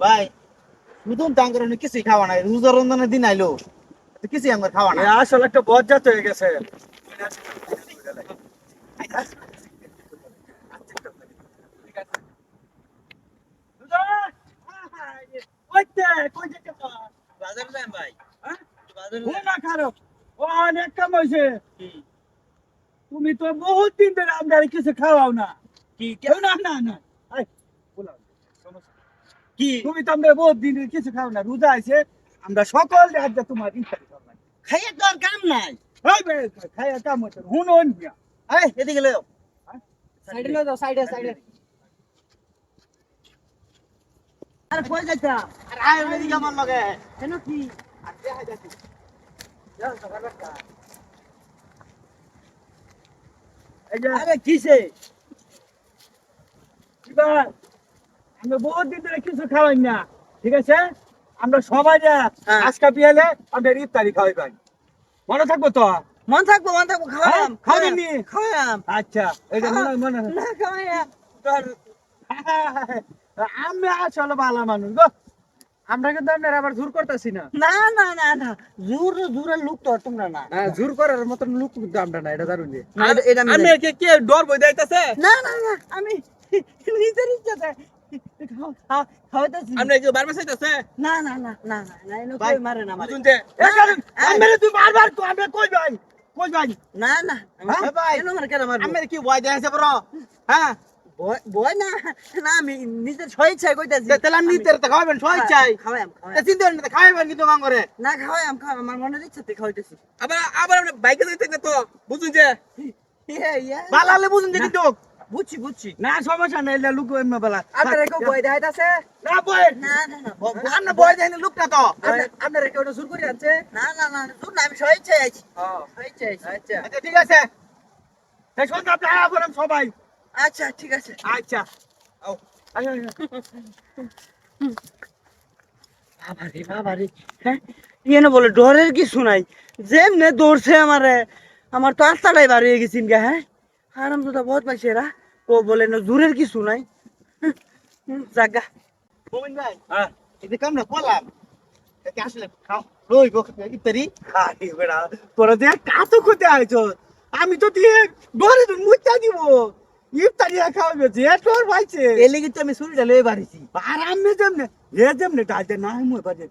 ভাই শুধু টাঙ্গর কিছুই খাওয়া নাই রোজা রমজানের দিন আইলো কিছুই আমার খাওয়া না এ আসলে একটা বজ্জাত হয়ে গেছে। অনেক কাম হয়েছে তুমি তো বহুত দিন ধরে আমাদের কিছু খাওয়াও না। কি? কেউ না না না এই, বলো, সমস্যা নেই। কি? তুমি তো আমরা বহুত দিন কিছু খাও না রোজা আছে আমরা সকল রাজ্যে তোমার ইফতারি খাওয়াই খাইয়ে তো আর কাম নাই। এই বে, খাইয়া কাম হচ্ছে হুন হন মিয়া এই এদিকে লও সাইডে লয়ে যাও সাইডে সাইডে। আরে কই যাইতা? আরে আয় এদিকে আমার লগে। কেন কি? এই যে। আরে কিসে? আমরা বহুত দিন ধরে কিছু খাওয়াই না ঠিক আছে? আমরা সবাই যা হ্যাঁ। আজকা বিয়ালে ইফতারি খাওয়াই ভাই। মনে থাকব তো? মন থাকব মন থাকব হ্যাঁ, খাওয়াম খাওয়াবেন নি? খাওয়াম আচ্ছা এটা মনে মনে না আমি আসলে ভালো মানুষ গো। আমরা কিন্তু আপনার আবার জোর করতেছি না। না না না না জোর জোরের লোক তো তোমরা না। জোর করার মতন লোক কিন্তু আমরা না এটা এটা আমি কে কে ডর বই দিতেছে না না না আমি নিজের ইচ্ছাতে আমরা কি বারবার চাইতেছে না না না না না এনে কই মারে না মারে যে এ কারণ আমি তুই বারবার তো আমরা কই ভাই কই ভাই না না? ভাই এনে মারে কেন মারবো আমি কি ভয় আমি নিজের স্বেচ্ছায় কইতাছি খাওয়াবেন সবাই চাই খাওয়াম চিন্তা না খাওয়াবেন কিন্তু আমার মনের ইচ্ছাতে খাওয়াইতেছি আবার আবার আমরা বাইকে তো বুঝুন যে বালালে বুঝুন যে কিন্তু বুঝছি বুঝছি। না সমস্যা নাই এটা লুক এমনি বেলা। আপনারা কেউ ভয় দেখাইতাছে? না বই না না না বই দেন লুকটা তো। আপনারা কেউ জোর করে আনছে? না না না শুন না আমি স্বেচ্ছায় আছি। হ্যাঁ আছি। আচ্ছা আচ্ছা ঠিক আছে। তাই সন্ধ্যা আপনি আয়া করেন সবাই। আচ্ছা ঠিক আছে। আচ্ছা। আও আচ্ছা বাবারে হ্যাঁ? ইয়ে বলে ডরের কিছু নাই। যেমনে দৌড়ছে আমারে আমার তো আস্তাটাই বার হয়ে গেছিন গে হ্যাঁ? আরাম তো বহুত পাইছে এরা ও বলে না জোরের কিছু নাই। জাগা মোমিন ভাই হ্যাঁ। এই যে কামনা করলাম আসলে খাও রইব ইত্যাদি আরে বেড়া তোরা যে কাতো করতে আইছো আমি তো দিয়ে ডরে তো মুচা দিব। ইফতারি খাওয়াবে যে তোর ভাইছে এলে কিন্তু আমি ছুরিটা লয়ে বাড়িছি। আর আমি যেমনে এ যেমনে ডালতে না মই বাজে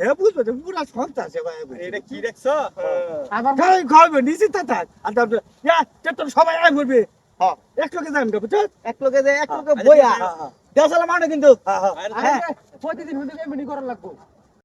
এ বুঝবে তো পুরা সংস্থা আছে ভাই এটা কি দেখছ? আবার খাই খাওয়াবে নিশ্চিত থাক। আর তারপরে ইয়া তে তোর সবাই আয় হ্যাঁ। এক লোকে যাই বুঝছ এক লোকে যে এক লোকে হ্যাঁ, বইয়া। হ্যাঁ, হ্যাঁ। দেশালা মানে কিন্তু। হ্যাঁ হ্যাঁ। হ্যাঁ। প্রতিদিন মিটিং করা লাগবো।